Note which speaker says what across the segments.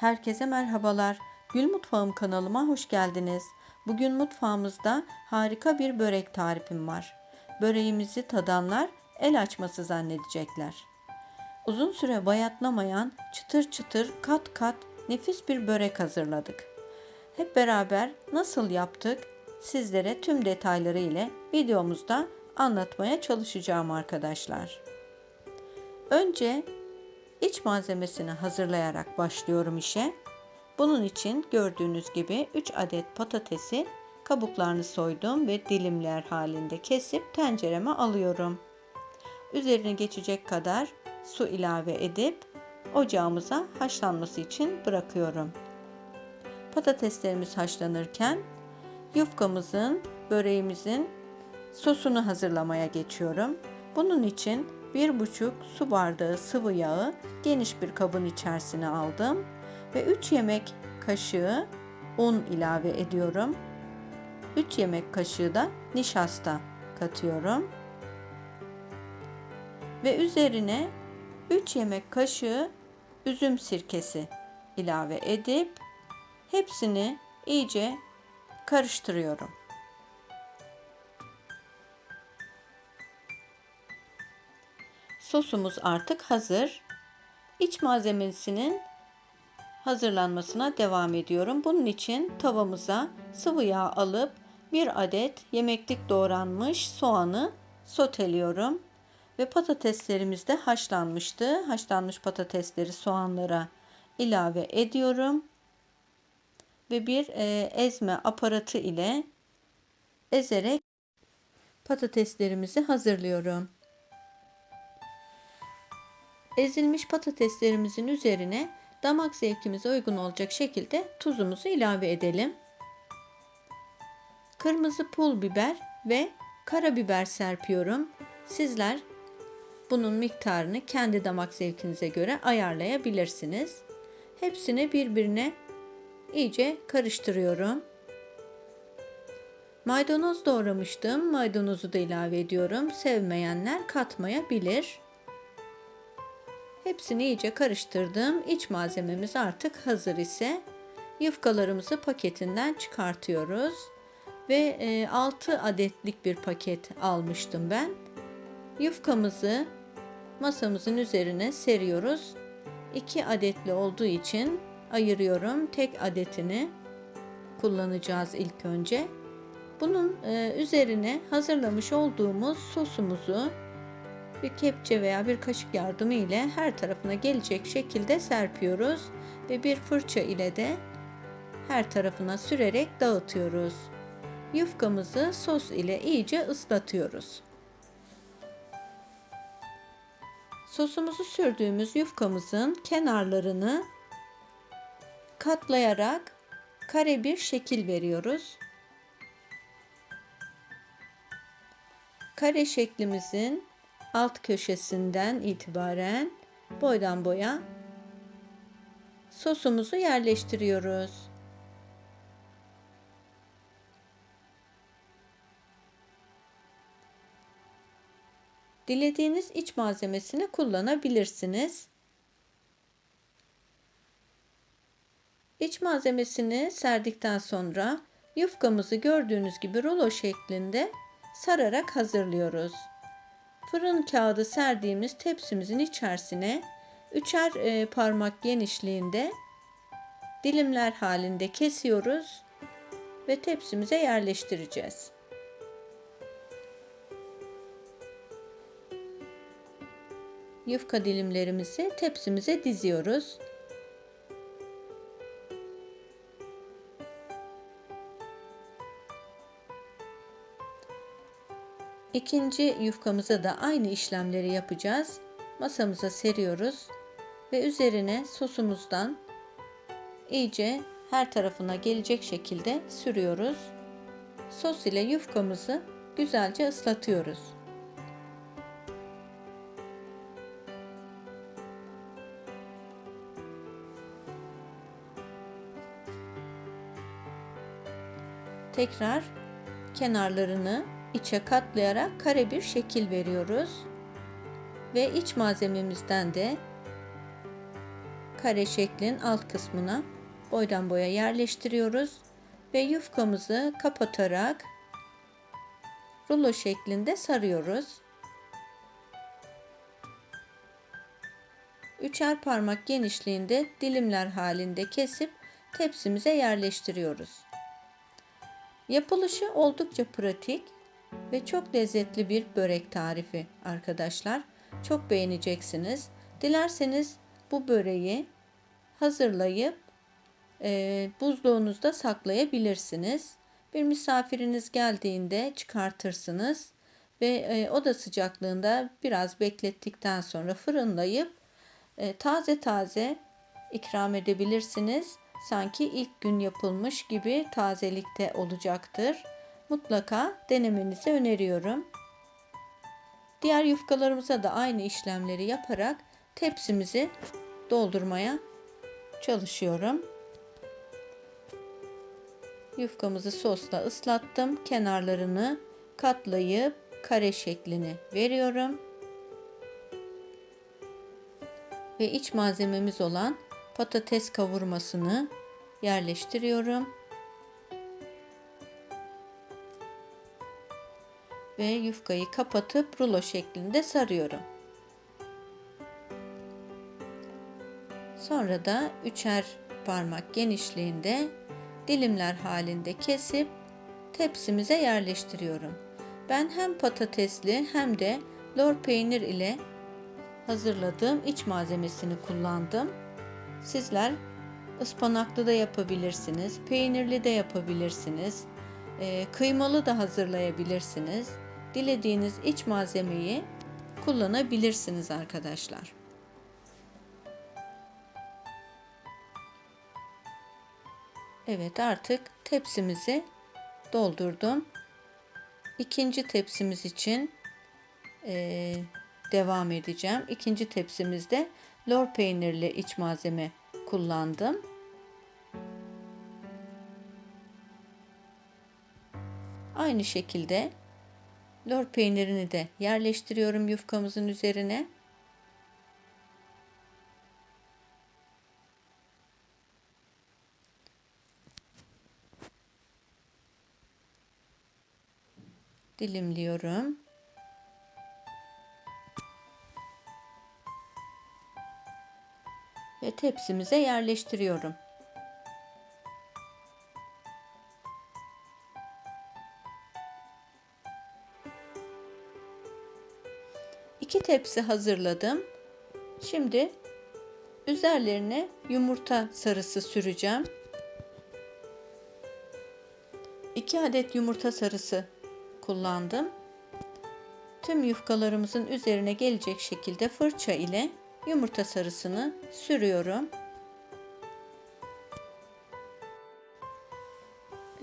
Speaker 1: Herkese merhabalar. Gül Mutfağım kanalıma hoş geldiniz. Bugün mutfağımızda harika bir börek tarifim var. Böreğimizi tadanlar el açması zannedecekler. Uzun süre bayatlamayan çıtır çıtır kat kat nefis bir börek hazırladık. Hep beraber nasıl yaptık sizlere tüm detayları ile videomuzda anlatmaya çalışacağım arkadaşlar. Önce iç malzemesini hazırlayarak başlıyorum işe. Bunun için gördüğünüz gibi 3 adet patatesi kabuklarını soydum ve dilimler halinde kesip tencereme alıyorum. Üzerine geçecek kadar su ilave edip ocağımıza haşlanması için bırakıyorum. Patateslerimiz haşlanırken yufkamızın, böreğimizin sosunu hazırlamaya geçiyorum. Bunun için 1,5 su bardağı sıvı yağı geniş bir kabın içerisine aldım ve 3 yemek kaşığı un ilave ediyorum. 3 yemek kaşığı da nişasta katıyorum. Ve üzerine 3 yemek kaşığı üzüm sirkesi ilave edip hepsini iyice karıştırıyorum. Sosumuz artık hazır. İç malzemesinin hazırlanmasına devam ediyorum. Bunun için tavamıza sıvı yağ alıp bir adet yemeklik doğranmış soğanı soteliyorum. Ve patateslerimiz de haşlanmıştı. Haşlanmış patatesleri soğanlara ilave ediyorum. Ve bir e, ezme aparatı ile ezerek patateslerimizi hazırlıyorum. Ezilmiş patateslerimizin üzerine damak zevkimize uygun olacak şekilde tuzumuzu ilave edelim. Kırmızı pul biber ve karabiber serpiyorum. Sizler bunun miktarını kendi damak zevkinize göre ayarlayabilirsiniz. Hepsini birbirine iyice karıştırıyorum. Maydanoz doğramıştım. Maydanozu da ilave ediyorum. Sevmeyenler katmayabilir. Hepsini iyice karıştırdım. İç malzememiz artık hazır ise yufkalarımızı paketinden çıkartıyoruz. Ve 6 e, adetlik bir paket almıştım ben. Yufkamızı masamızın üzerine seriyoruz. 2 adetli olduğu için ayırıyorum. Tek adetini kullanacağız ilk önce. Bunun e, üzerine hazırlamış olduğumuz sosumuzu bir kepçe veya bir kaşık yardımı ile her tarafına gelecek şekilde serpiyoruz ve bir fırça ile de her tarafına sürerek dağıtıyoruz. Yufkamızı sos ile iyice ıslatıyoruz. Sosumuzu sürdüğümüz yufkamızın kenarlarını katlayarak kare bir şekil veriyoruz. Kare şeklimizin alt köşesinden itibaren boydan boya sosumuzu yerleştiriyoruz. Dilediğiniz iç malzemesini kullanabilirsiniz. İç malzemesini serdikten sonra yufkamızı gördüğünüz gibi rulo şeklinde sararak hazırlıyoruz. Fırın kağıdı serdiğimiz tepsimizin içerisine üçer e, parmak genişliğinde dilimler halinde kesiyoruz ve tepsimize yerleştireceğiz. Yufka dilimlerimizi tepsimize diziyoruz. İkinci yufkamıza da aynı işlemleri yapacağız. Masamıza seriyoruz ve üzerine sosumuzdan iyice her tarafına gelecek şekilde sürüyoruz. Sos ile yufkamızı güzelce ıslatıyoruz. Tekrar kenarlarını içe katlayarak kare bir şekil veriyoruz. Ve iç malzememizden de kare şeklin alt kısmına boydan boya yerleştiriyoruz ve yufkamızı kapatarak rulo şeklinde sarıyoruz. Üçer parmak genişliğinde dilimler halinde kesip tepsimize yerleştiriyoruz. Yapılışı oldukça pratik ve çok lezzetli bir börek tarifi arkadaşlar. Çok beğeneceksiniz. Dilerseniz bu böreği hazırlayıp e, buzluğunuzda saklayabilirsiniz. Bir misafiriniz geldiğinde çıkartırsınız ve e, oda sıcaklığında biraz beklettikten sonra fırınlayıp e, taze taze ikram edebilirsiniz. Sanki ilk gün yapılmış gibi tazelikte olacaktır. Mutlaka denemenizi öneriyorum. Diğer yufkalarımıza da aynı işlemleri yaparak tepsimizi doldurmaya çalışıyorum. Yufkamızı sosla ıslattım. Kenarlarını katlayıp kare şeklini veriyorum. Ve iç malzememiz olan patates kavurmasını yerleştiriyorum. Ve yufkayı kapatıp rulo şeklinde sarıyorum. Sonra da üçer parmak genişliğinde dilimler halinde kesip tepsimize yerleştiriyorum. Ben hem patatesli hem de lor peynir ile hazırladığım iç malzemesini kullandım. Sizler ıspanaklı da yapabilirsiniz, peynirli de yapabilirsiniz, e, kıymalı da hazırlayabilirsiniz. Dilediğiniz iç malzemeyi kullanabilirsiniz arkadaşlar. Evet artık tepsimizi doldurdum. İkinci tepsimiz için e, devam edeceğim. İkinci tepsimizde lor peynirli iç malzeme kullandım. Aynı şekilde lor peynirini de yerleştiriyorum yufkamızın üzerine. dilimliyorum. Ve tepsimize yerleştiriyorum. İki tepsi hazırladım. Şimdi üzerlerine yumurta sarısı süreceğim. 2 adet yumurta sarısı kullandım. Tüm yufkalarımızın üzerine gelecek şekilde fırça ile yumurta sarısını sürüyorum.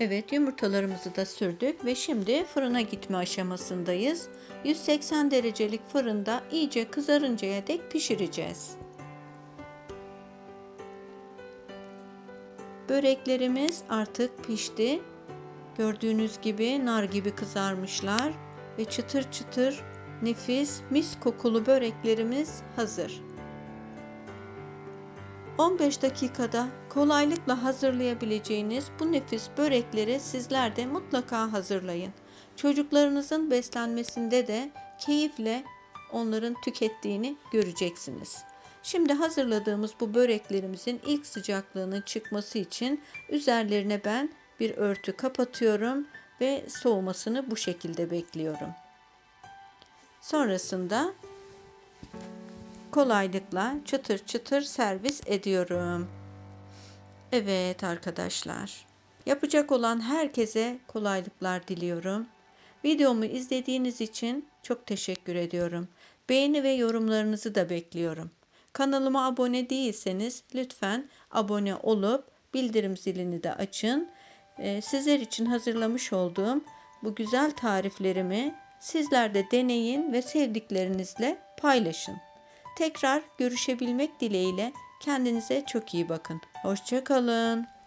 Speaker 1: Evet yumurtalarımızı da sürdük ve şimdi fırına gitme aşamasındayız. 180 derecelik fırında iyice kızarıncaya dek pişireceğiz. Böreklerimiz artık pişti. Gördüğünüz gibi nar gibi kızarmışlar ve çıtır çıtır nefis mis kokulu böreklerimiz hazır. 15 dakikada kolaylıkla hazırlayabileceğiniz bu nefis börekleri sizler de mutlaka hazırlayın. Çocuklarınızın beslenmesinde de keyifle onların tükettiğini göreceksiniz. Şimdi hazırladığımız bu böreklerimizin ilk sıcaklığının çıkması için üzerlerine ben bir örtü kapatıyorum ve soğumasını bu şekilde bekliyorum. Sonrasında kolaylıkla çıtır çıtır servis ediyorum. Evet arkadaşlar. Yapacak olan herkese kolaylıklar diliyorum. Videomu izlediğiniz için çok teşekkür ediyorum. Beğeni ve yorumlarınızı da bekliyorum. Kanalıma abone değilseniz lütfen abone olup bildirim zilini de açın. Ee, sizler için hazırlamış olduğum bu güzel tariflerimi sizler de deneyin ve sevdiklerinizle paylaşın. Tekrar görüşebilmek dileğiyle kendinize çok iyi bakın. Hoşçakalın.